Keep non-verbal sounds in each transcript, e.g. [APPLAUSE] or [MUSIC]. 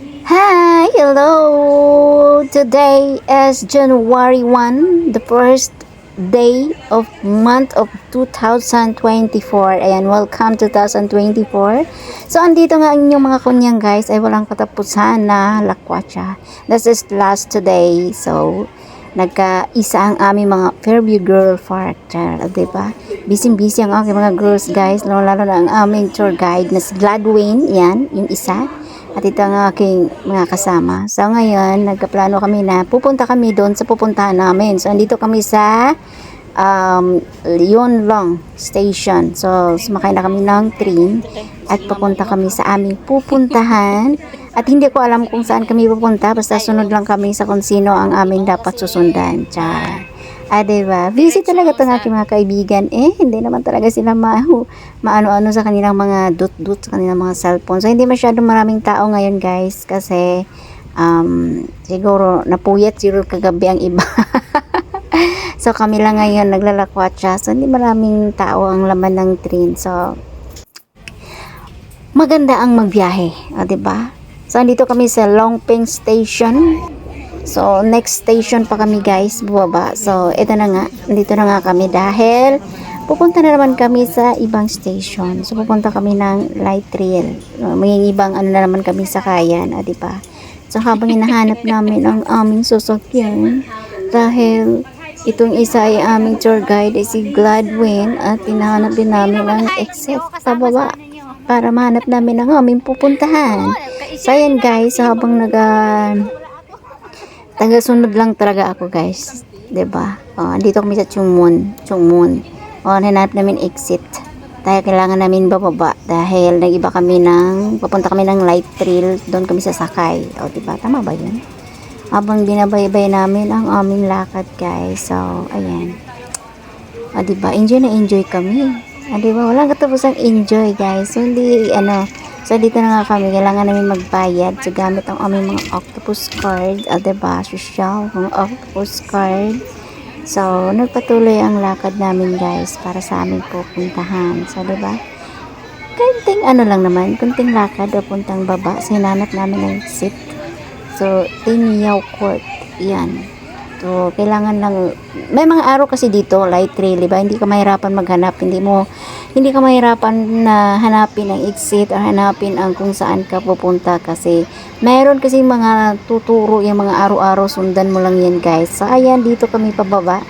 Hi, hello. Today is January 1, the first day of month of 2024. Ayan, welcome 2024. So, andito nga ang inyong mga kunyang guys ay walang katapusan na lakwatsa. This is last today. So, nagkaisa ang aming mga Fairview Girl Factor. ba? Busy-busy ang aking mga girls guys. Lalo-lalo na ang aming tour guide na si Gladwin. Yan, yung isa. At ito ang aking mga kasama. So ngayon, nagkaplano kami na pupunta kami doon sa pupuntahan namin. So andito kami sa um, Yonlong Station. So sumakay na kami ng train at pupunta kami sa aming pupuntahan. At hindi ko alam kung saan kami pupunta. Basta sunod lang kami sa kung sino ang aming dapat susundan. Char. Ah, diba? Busy talaga itong aking mga kaibigan. Eh, hindi naman talaga sila ma [LAUGHS] maano-ano sa kanilang mga dut-dut sa kanilang mga cellphone. So, hindi masyadong maraming tao ngayon, guys. Kasi, um, siguro, napuyat siguro kagabi ang iba. [LAUGHS] so, kami lang ngayon naglalakwatsa. So, hindi maraming tao ang laman ng train. So, maganda ang magbiyahe. O, diba? So, andito kami sa Longping Station. So, next station pa kami guys, bubaba. So, ito na nga. Dito na nga kami dahil pupunta na naman kami sa ibang station. So, pupunta kami ng light rail. Uh, May ibang ano na naman kami sa kayan, ah, di ba? So, habang hinahanap namin ang aming sasakyan, dahil itong isa ay aming tour guide ay si Gladwin at hinahanap din namin ang exit sa baba para mahanap namin ang aming pupuntahan. So, ayan guys, habang nag ah, taga-sunod lang talaga ako guys. ba? Oh, andito kami sa Chungmun, Chungmun. Oh, hanap namin exit. Dahil kailangan namin bababa dahil nag-iba kami ng papunta kami ng light trail, doon kami sasakay. O, 'di ba? Tama ba 'yun? Habang binabaybay namin ang aming lakad, guys. So, ayan. O, 'di ba? Enjoy na enjoy kami. O, 'di ba? Walang katapusang enjoy, guys. So, hindi ano, So, dito na nga kami. Kailangan namin magbayad. So, gamit ang aming mga octopus card. Ah, diba? Social. Mga octopus card. So, nagpatuloy ang lakad namin, guys, para sa aming pupuntahan. So, diba? Kunting ano lang naman. Kunting lakad o puntang baba. So, hinanap namin ng seat. So, Tinyaw Court. Yan. So, kailangan lang, may mga araw kasi dito, light rail, diba? Hindi ka mahirapan maghanap, hindi mo, hindi ka mahirapan na hanapin ang exit or hanapin ang kung saan ka pupunta kasi mayroon kasi mga tuturo yung mga araw-araw, sundan mo lang yan guys. So, ayan, dito kami pababa.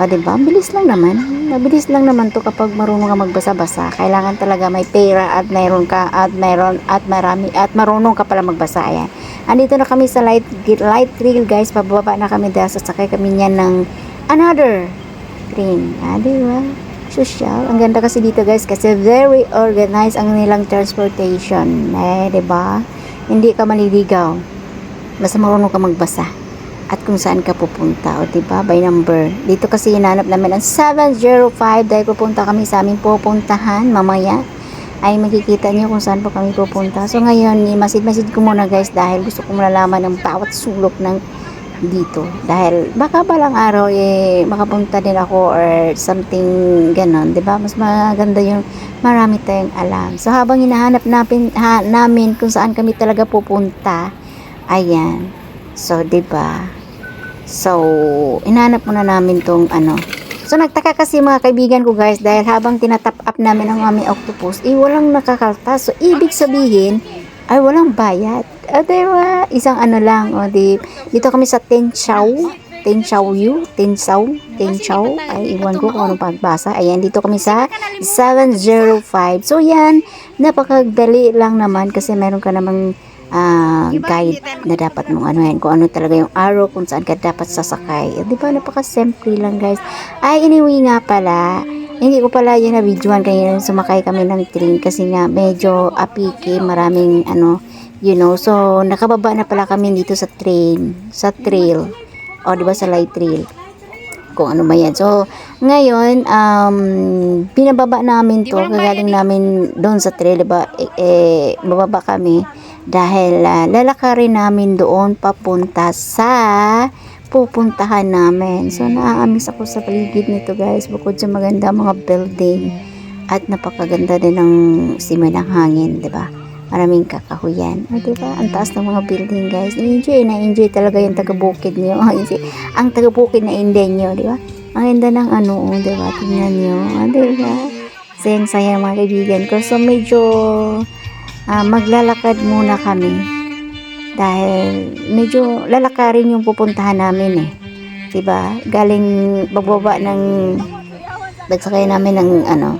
O, diba? Bilis lang naman. Mabilis lang naman to kapag marunong ka magbasa-basa. Kailangan talaga may pera at mayroon ka at mayroon at marami at marunong ka pala magbasa. Ayan. Andito na kami sa light light rail guys. Pababa na kami dahil sasakay kami niyan ng another train. Ah, diba? Social. Ang ganda kasi dito guys kasi very organized ang nilang transportation. Eh, diba? Hindi ka maliligaw. Basta marunong ka magbasa at kung saan ka pupunta o diba? By number. Dito kasi hinanap namin ang 705 dahil pupunta kami sa aming pupuntahan mamaya. Ay makikita niyo kung saan po kami pupunta. So ngayon masid-masid ko muna guys dahil gusto ko malalaman ang bawat sulok ng dito. Dahil baka balang araw eh makapunta din ako or something ganon ba mas maganda yung marami tayong alam. So habang hinahanap namin ha, namin kung saan kami talaga pupunta ayan. So 'di ba So, inanap muna namin tong ano. So, nagtaka kasi mga kaibigan ko guys dahil habang tinatap up namin ang aming octopus, eh walang nakakaltas. So, ibig sabihin, ay walang bayad. O, diba? Isang ano lang. O, di, dito kami sa Tenchao. Tenchao Yu. Tenchao. Tenchao. Ay, iwan ko kung anong pagbasa. Ayan, dito kami sa 705. So, yan. Napakadali lang naman kasi meron ka namang ah, guide na dapat mong ano yan, kung ano talaga yung arrow, kung saan ka dapat sasakay. Eh, di ba, napaka-simple lang guys. Ay, anyway nga pala, hindi ko pala yun na videoan kanina sumakay kami ng train kasi nga medyo apiki, maraming ano, you know, so nakababa na pala kami dito sa train, sa trail, o di ba sa light trail. Kung ano ba yan. So, ngayon, um, binababa namin to, kagaling namin doon sa trail, diba, eh, eh, bababa kami, dahil uh, lalakarin namin doon papunta sa pupuntahan namin. So, naaamis ako sa paligid nito guys, bukod sa maganda mga building, at napakaganda din ng simay ng hangin, 'di ba? maraming kakahuyan. O, diba? Ang taas ng mga building, guys. Enjoy na enjoy talaga yung taga-bukid niyo. [LAUGHS] ang taga-bukid na Indenyo, di ba? Ang ganda ng ano, oh, di ba? Tingnan niyo. Ah, di ba? Sayang saya mga kaibigan ko. So, medyo ah, maglalakad muna kami. Dahil medyo lalakarin yung pupuntahan namin eh. Diba? Galing bababa ng pagsakay namin ng ano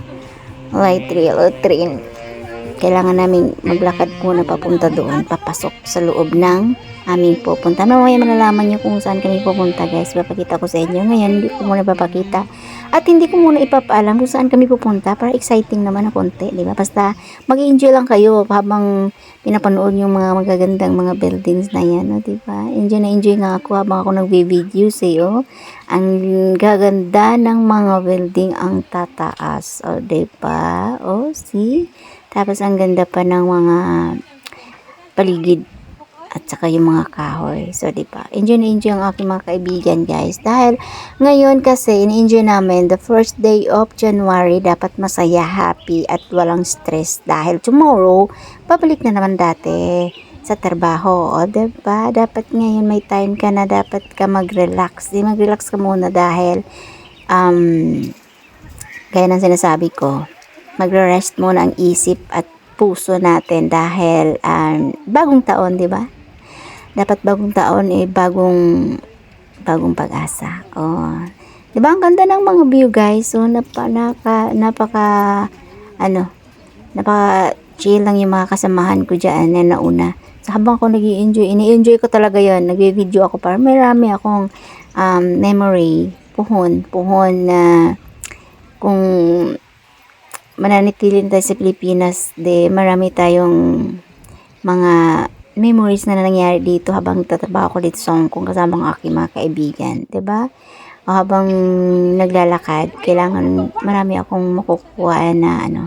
light rail o train kailangan namin maglakad muna papunta doon papasok sa loob ng aming pupunta. Mamaya malalaman nyo kung saan kami pupunta guys. Papakita ko sa inyo. Ngayon hindi ko muna papakita. At hindi ko muna ipapaalam kung saan kami pupunta. Para exciting naman na konti di ba? Basta mag-enjoy lang kayo habang pinapanood yung mga magagandang mga buildings na yan no, di ba? Enjoy na enjoy nga ako habang ako nagvi-video sa iyo ang gaganda ng mga building ang tataas. O di ba? O see tapos ang ganda pa ng mga paligid at saka yung mga kahoy. So, di ba? Enjoy na enjoy ang aking mga kaibigan, guys. Dahil ngayon kasi, in-enjoy namin the first day of January, dapat masaya, happy, at walang stress. Dahil tomorrow, pabalik na naman dati sa trabaho. O, di ba? Dapat ngayon may time ka na dapat ka mag-relax. Di mag-relax ka muna dahil um, gaya ng sinasabi ko, magre-rest muna ang isip at puso natin dahil um, bagong taon, di ba? Dapat bagong taon eh bagong bagong pag-asa. Oh. 'Di ba ang ganda ng mga view, guys? So napa, naka, napaka ano, napaka chill lang yung mga kasamahan ko diyan na nauna. So habang ako nag enjoy ini-enjoy ko talaga 'yon. Nagvi-video ako para marami akong um, memory, puhon, puhon na kung mananatiling tayo sa Pilipinas, de marami tayong mga memories na nangyari dito habang tatrabaho ko dito sa Hong Kong kasama ang aking mga kaibigan, 'di ba? O habang naglalakad, kailangan marami akong makukuha na ano.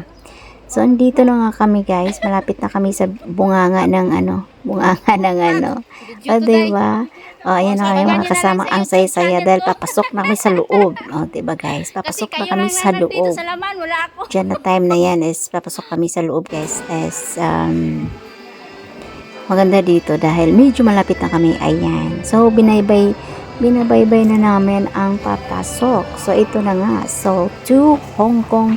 So, andito na nga kami guys. Malapit na kami sa bunganga ng ano. Bunganga [LAUGHS] ng ano. O, diba? O, ayan na kayo mga kasama. Ang saya-saya dahil papasok na kami sa loob. O, diba guys? Papasok na kami sa loob. Diyan na time na yan is [LAUGHS] papasok kami sa loob guys. As, um, maganda dito dahil medyo malapit na kami. Ayan. So, binaybay binabaybay na namin ang papasok. So, ito na nga. So, to Hong Kong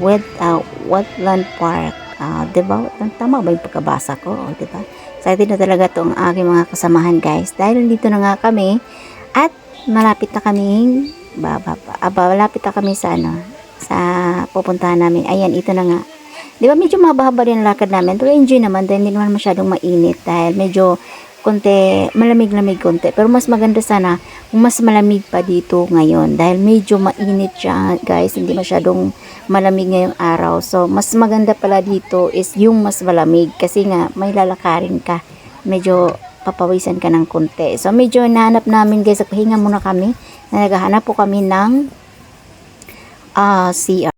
with uh, Wetland Park. Uh, diba? Tama ba yung pagkabasa ko? O, diba? Excited na talaga itong aking mga kasamahan guys. Dahil nandito na nga kami at malapit na kaming baba. Aba, malapit na kami sa ano, sa pupuntahan namin. Ayan, ito na nga. Di ba medyo mababa rin ang lakad namin. Pero enjoy naman dahil hindi naman masyadong mainit dahil medyo konti, malamig-lamig konti. Pero mas maganda sana kung mas malamig pa dito ngayon dahil medyo mainit siya guys. Hindi masyadong malamig ngayong araw. So, mas maganda pala dito is yung mas malamig kasi nga may lalakarin ka. Medyo papawisan ka ng konti. So, medyo nahanap namin guys. Pahinga muna kami. Na naghahanap po kami ng ah CR.